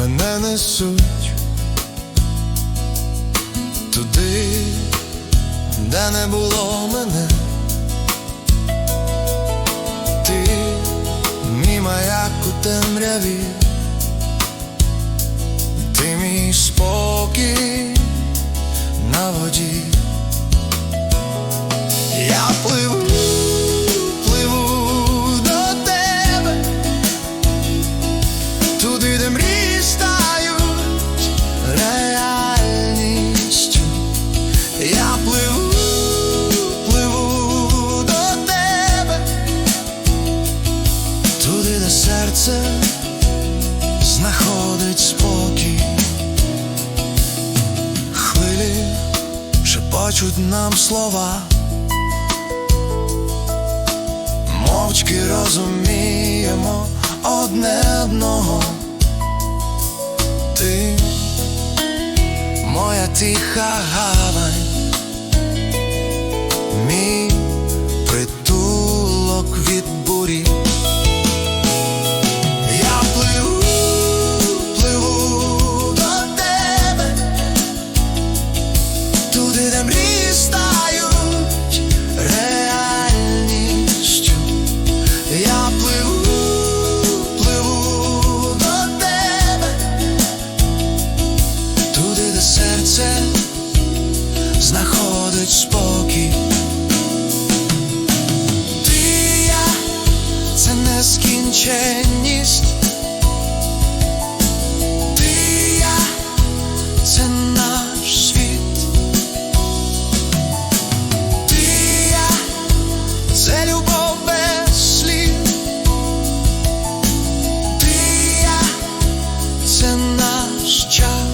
мене несуть туди, де не було мене. шепчуть нам слова, мовчки розуміємо одне одного, ти моя тиха гавань, мій спокій. Ти я це нескінченність. Ти я це наш світ. Ти я це любов без слів. Ти я це наш час.